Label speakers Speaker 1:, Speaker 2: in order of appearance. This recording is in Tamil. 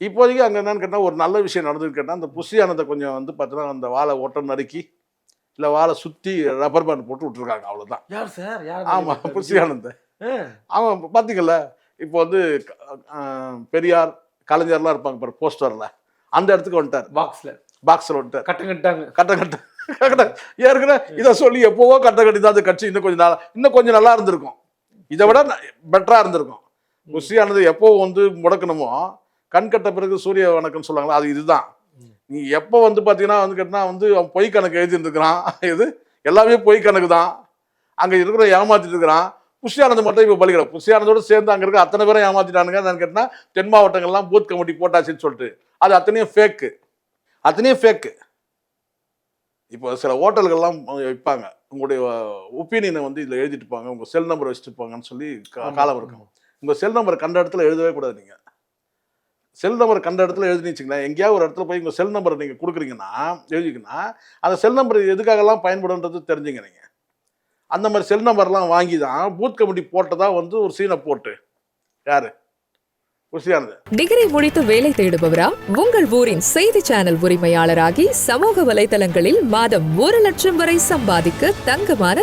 Speaker 1: இப்போதைக்கு அங்கே என்னன்னு கேட்டால் ஒரு நல்ல விஷயம் நடந்ததுன்னு கேட்டால் அந்த புஷியானதை கொஞ்சம் வந்து பார்த்தீங்கன்னா அந்த வாழை ஓட்டம் நறுக்கி இல்லை வாழை சுற்றி ரப்பர் பேண்ட் போட்டு விட்டுருக்காங்க அவ்வளோதான்
Speaker 2: யார் சார் யார்
Speaker 1: ஆமாம் புஷியானந்த் அவன் பார்த்தீங்கல்ல இப்போ வந்து பெரியார் கலைஞர்லாம் இருப்பாங்க பாரு போஸ்டரில். அந்த இடத்துக்கு வந்துட்டார்.
Speaker 2: பாக்ஸ்ல
Speaker 1: பாக்ஸில் வந்துட்டார்.
Speaker 2: கட்டம் கட்டாங்க
Speaker 1: கட்ட கட்ட கட்ட ஏற்கனவே இதை சொல்லி எப்போவோ கட்ட கட்டி தான் அந்த கட்சி இன்னும் கொஞ்சம் நாள் இன்னும் கொஞ்சம் நல்லா இருந்திருக்கும். இதை விட பெட்டராக இருந்திருக்கும். புஷியானது எப்போ வந்து முடக்கணுமோ கண் கட்ட பிறகு சூரிய வணக்கம்னு சொல்லுவாங்களா? அது இதுதான். நீ எப்போ வந்து பார்த்தீங்கன்னா வந்து கேட்டினா வந்து அவன் பொய் கணக்கு எழுதிருந்துக்கிறான் இது எல்லாமே பொய் கணக்கு தான் அங்கே இருக்கிற ஏமாத்திட்டு இருக்கிறான். புஷியானது மட்டும் இப்போ பலிக்கிற புஷியானதோட சேர்ந்து அங்கே இருக்க அத்தனை பேரும் ஏமாத்திட்டானுங்க. என்னன்னு கேட்டினா தென் மாவட்டங்கள்லாம் பூத் கமிட்டி போட்டாச்சுன்னு சொல்லிட்டு. அது அத்தனையும் ஃபேக்கு அத்தனையும் ஃபேக்கு இப்போ சில ஹோட்டல்கள்லாம் வைப்பாங்க. உங்களுடைய ஒப்பீனியனை வந்து இதில் எழுதிட்டு போங்க. உங்கள் செல் நம்பர் வச்சுட்டு போங்கன்னு சொல்லி. காலம் இருக்கும். உங்கள் செல் நம்பர் கண்ட இடத்துல எழுதவே கூடாது நீங்கள் செல் நம்பர் கண்ட இடத்துல எழுதினீச்சிங்கன்னா எங்கேயாவது ஒரு இடத்துல போய் உங்கள் செல் நம்பர் நீங்கள் கொடுக்குறீங்கன்னா எழுதிங்கன்னா அந்த செல் நம்பர் எதுக்காகலாம் பயன்படுன்றது தெரிஞ்சுங்க நீங்கள் அந்த மாதிரி செல் நம்பர்லாம் வாங்கி தான் பூத் கமிட்டி போட்டதாக வந்து ஒரு சீனை போட்டு. யாரு?
Speaker 3: டிகிரி முடித்து வேலை தேடுபவரா? உங்கள் ஊரின் செய்தி சேனல் உரிமையாளராகி சமூக வலைதளங்களில் மாதம் ஒரு லட்சம் வரை சம்பாதிக்க தங்கமான